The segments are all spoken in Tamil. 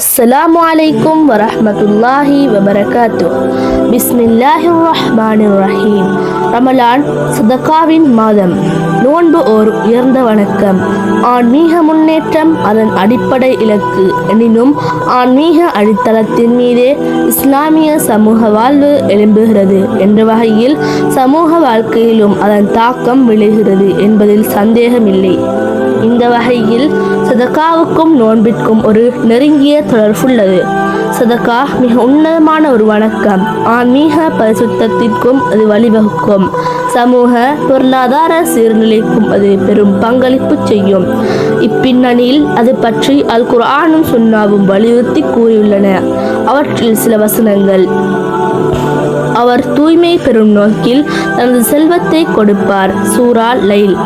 السلام عليكم ورحمة الله وبركاته بسم الله الرحمن الرحيم ரமலான் சதகாவின் மாதம் நோன்பு ஓர் உயர்ந்த வணக்கம் ஆன்மீக முன்னேற்றம் அதன் அடிப்படை இலக்கு எனினும் ஆன்மீக அடித்தளத்தின் மீதே இஸ்லாமிய சமூக வாழ்வு எழும்புகிறது என்ற வகையில் சமூக வாழ்க்கையிலும் அதன் தாக்கம் விளைகிறது என்பதில் சந்தேகமில்லை இந்த வகையில் சதக்காவுக்கும் நோன்பிற்கும் ஒரு நெருங்கிய தொடர்புள்ளது. சதக்கா மிக உன்னதமான ஒரு வணக்கம். ஆன்மீக பரிசுத்தத்திற்கும் அது வழிவகுக்கும். சமூக பொருளாதார சீர்நிலைக்கும் அது பெரும் பங்களிப்பு செய்யும். இப்பின்னணியில் அது பற்றி அல் குர்ஆனும் சுன்னாவும் வலியுறுத்தி கூறியுள்ளன. அவற்றில் சில வசனங்கள். அவர் தூய்மை பெறும் நோக்கில் தனது செல்வத்தை கொடுப்பார். சூரா லைல்.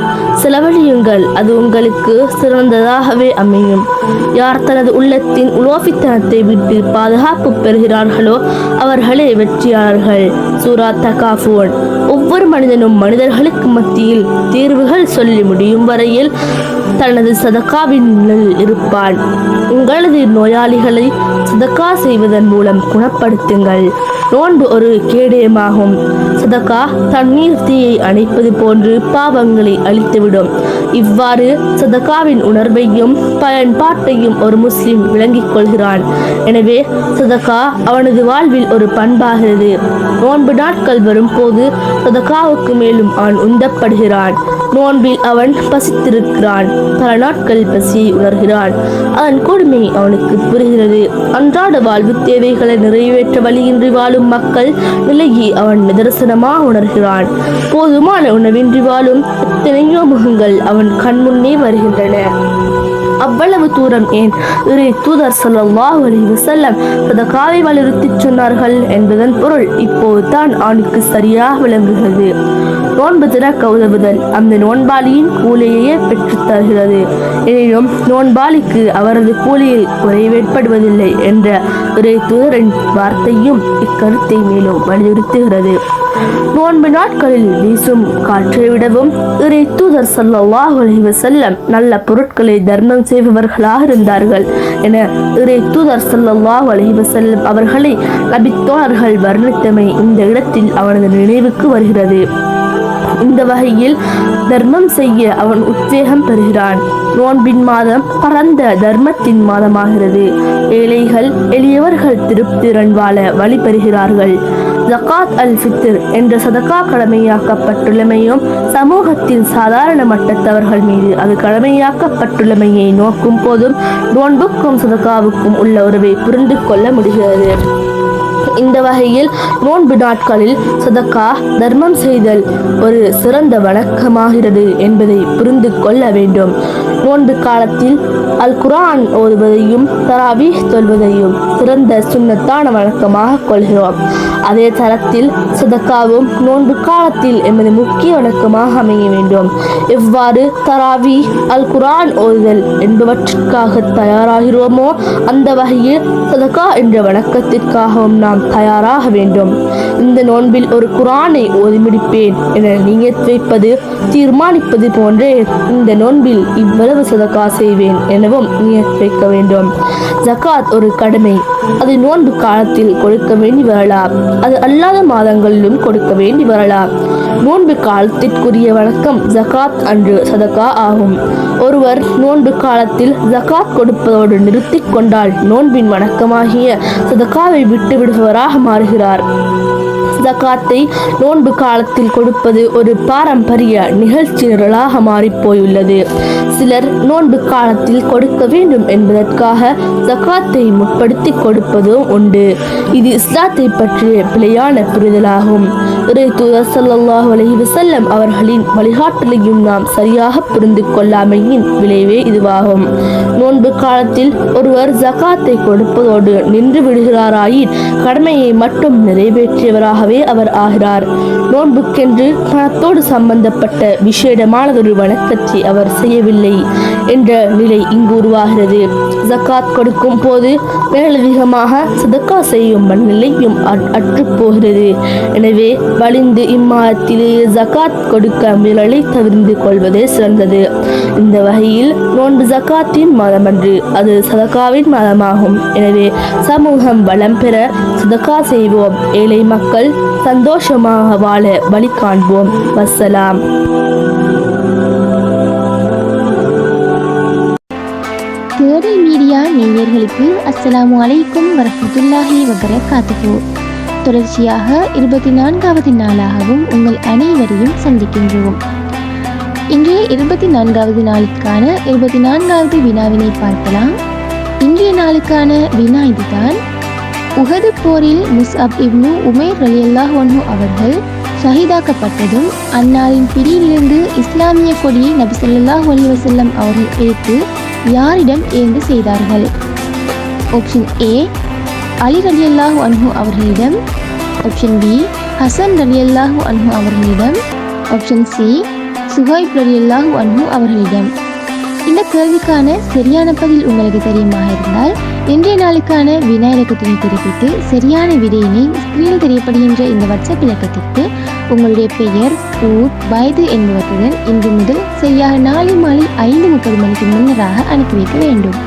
செலவழியுங்கள் அது உங்களுக்கு சிறந்ததாகவே அமையும். யார் தனது உள்ளத்தின் உலோபித்தனத்தை விட்டு பாதுகாப்பு பெறுகிறார்களோ அவர்களே வெற்றியாளர்கள். சூரா தகாஃபோன். ஒவ்வொரு மனிதனும் மனிதர்களுக்கு மத்தியில் தீர்வுகள் சொல்லி முடியும் வரையில் தனது சதக்காவின் இருப்பான். உங்களது நோயாளிகளை சதக்கா செய்வதன் மூலம் குணப்படுத்துங்கள். நோன்பு ஒரு கேடயமாகும். சதக்கா தண்ணீர் தீயை அணைப்பது போன்று பாவங்களை அழித்துவிடும். இவ்வாறு சதக்காவின் உணர்வையும் பயன்பாட்டையும் ஒரு முஸ்லிம் விளங்கிக் கொள்கிறான். எனவே சதக்கா அவனது வாழ்வில் ஒரு பண்பாகிறது. நோன்பு நாட்கள் வரும்போது சதக்காவுக்கு மேலும் அவன் உந்தப்படுகிறான். நோன்பில் அவன் பசித்திருக்கிறான். பல நாட்கள் பசியை உணர்கிறான். அதன் கொடுமை அவனுக்கு புரிகிறது. அன்றாட வாழ்வு தேவைகளை நிறைவேற்ற வழியின்றி வாழும் மக்கள் நிலையை அவன் நிதர்சனமாக உணர்கிறான். போதுமான உணவின்றி வாழும் எத்தனையோ முகங்கள் அவன் கண்முன்னே வருகின்றன. அவ்வளவு தூரம் ஏன்? இறை தூதர் சொல்லல்லாஹ் அலைஹி வஸல்லம் சதகாவை வலியுறுத்தி சொன்னார்கள் என்பதன் பொருள் இப்போது தான் அவனுக்கு சரியாக விளங்குகிறது. நோன்பு திறக்க உதவுதல் அந்த நோன்பாளியின் கூலியையே பெற்றுத் தருகிறது. எனினும் நோன்பாளிக்கு அவரது கூலியில் குறைவேற்படுவதில்லை என்ற இறை தூதரின் வார்த்தையும் இக்கருத்தை மேலும் வலியுறுத்துகிறது. நோன்பு நாட்களில் வீசும் காற்றை விடவும் இறை தூதர் சல்லாஹ் அலைஹி வஸல்லம் நல்ல பொருட்களை தர்மம் செய்பவர்களாக இருந்தார்கள் என இறை தூதர் சல்லாஹ் அலைஹி வஸல்லம் அவர்களை நபித்தோழர்கள் வர்ணித்தமை இந்த இடத்தில் அவனது நினைவுக்கு வருகிறது. இந்த வகையில் தர்மம் செய்ய அவன் உத்வேகம் பெறுகிறான். நோன்பின் மாதம் பரந்த தர்மத்தின் மாதமாகிறது. ஏழைகள் எளியவர்கள் திருப்திறன் வாழ வழி பெறுகிறார்கள் ஜகாத் அல் ஃபித்ர் என்ற சதகா கடமையாக்கப்பட்டுள்ளமையும் சமூகத்தின் சாதாரண மட்டத்தவர்கள் மீது அது கடமையாக்கப்பட்டுள்ளமையை நோக்கும் போதும் நோன்புக்கும் சதகாவுக்கும் உள்ள உறவை புரிந்து கொள்ள முடிகிறது. இந்த வகையில் நோன்பு நாட்களில் சதக்கா தர்மம் செய்தல் ஒரு சிறந்த வணக்கமாகிறது என்பதை புரிந்து கொள்ள வேண்டும். நோன்பு காலத்தில் அல் குரான் ஓதுவதையும் தராவி தொல்வதையும் சிறந்த சுண்ணத்தான வழக்கமாக கொள்கிறோம். அதே தரத்தில் சதக்காவும் நோன்பு காலத்தில் எமது முக்கிய வணக்கமாக அமைய வேண்டும். எவ்வாறு தராவி அல் குரான் ஓதுதல் என்பவற்றிற்காக தயாராகிறோமோ அந்த வகையில் சதக்கா என்ற வணக்கத்திற்காகவும் நாம் தயாராக வேண்டும். இந்த நோன்பில் ஒரு குரானை ஓதி முடிப்பேன் என நீங்கள் வைப்பது தீர்மானிப்பது போன்றே இந்த நோன்பில் இவ்வளவு சதக்கா செய்வேன் எனவும் நீங்கள் வைக்க வேண்டும். ஜகாத் ஒரு கடமை. அது நோன்பு காலத்தில் கொடுக்க வேண்டி வரலாம். அது அல்லாத மாதங்களிலும் கொடுக்க வேண்டி வரலாம். நோன்பு காலத்திற்குரிய வழக்கம் ஜகாத் அன்று சதகா ஆகும். ஒருவர் நோன்பு காலத்தில் ஜகாத் கொடுப்பதோடு நிறுத்திக் கொண்டால் நோன்பின் வணக்கமாகிய சதகாவை விட்டு விடுபவராக மாறுகிறார். ஜகாத்தை நோன்பு காலத்தில் கொடுப்பது ஒரு பாரம்பரிய நிகழ்ச்சி நிரலாக மாறிப்போயுள்ளது. சிலர் நோன்பு காலத்தில் கொடுக்க வேண்டும் என்பதற்காக ஜகாத்தை முற்படுத்தி கொடுப்பதும் உண்டு. இது இஸ்லாத்தை பற்றிய பிழையான புரிதலாகும். இறை தூதர் சல்லாஹ் அலைஹி வஸல்லம் அவர்களின் வழிகாட்டலையும் நாம் சரியாக புரிந்து கொள்ளாமையின் விளைவே இதுவாகும். நோன்பு காலத்தில் ஒருவர் ஜகாத்தை கொடுப்பதோடு நின்று விடுகிறாராயின் கடமையை மட்டும் நிறைவேற்றியவராகவே நோன்பாளியாகவே அவர் ஆகிறார். நோன்புக்கென்று பணத்தோடு சம்பந்தப்பட்ட விசேடமானதொரு வணக்கத்தை அவர் செய்யவில்லை என்ற நிலை இங்கு உருவாகிறது. ஜக்காத் கொடுக்கும் போது மேலதிகமாக சதக்கா செய்யும் நிலையும் அற்றுப்போகிறது எனவே வலிந்து இம்மாதத்திலேயே ஜக்காத் கொடுக்க முயலை தவிர்ந்து கொள்வதே சிறந்தது. இந்த வகையில் நோன்பு ஜக்காத்தின் மாதமன்று அது சதக்காவின் மாதமாகும். எனவே சமூகம் வளம் பெற சதக்கா செய்வோம். ஏழை மக்கள் சந்தோஷமாக வாழ வழி காண்போம் வசலாம் தேடல் மீடியா நேயர்களுக்கு அஸ்ஸலாமு அலைக்கும் வரஹ்மத்துல்லாஹி வபரகாத்துஹு. தொடர்ச்சியாக இருபத்தி நான்காவது நாளாகவும் உங்கள் அனைவரையும் சந்திக்கின்றோம். இன்றைய இருபத்தி நான்காவது நாளுக்கான இருபத்தி நான்காவது வினாவினை பார்க்கலாம். இன்றைய நாளுக்கான வினா இதுதான். உஹது போரில் முஸ்அப் இப்னு உமேர் அலி அன்ஹு அவர்கள் ஷஹீதாக்கப்பட்டதும் அன்னாரின் பிடியிலிருந்து இஸ்லாமிய கொடியை நபி சொல்லாஹ் அலி வசல்லம் அவர்கள் எடுத்து யாரிடம் ஏந்து செய்தார்கள்? ஆப்ஷன் ஏ அலி ரலியல்லாஹு அன்ஹு அவர்களிடம். ஆப்ஷன் பி ஹசன் ரலியல்லாஹு அன்ஹு அவர்களிடம். ஆப்ஷன் சி சுஹைப் ரலியல்லாஹு அன்ஹு அவர்களிடம். இந்த கேள்விக்கான சரியான பதில் உங்களுக்கு தெரியுமாக இருந்தால் இன்றைய நாளுக்கான வினா இலக்கத்தினை குறிப்பிட்டு சரியான விடையினை ஸ்கிரீனில் தெரியப்படுகின்ற இந்த வாட்ஸ்அப் இலக்கத்திற்கு உங்களுடைய பெயர் ஊர் வயது என்பவற்றுடன் இன்று முதல் சரியாக நாளை மாலை ஐந்து முப்பது மணிக்கு முன்னராக அனுப்பி வைக்க வேண்டும்.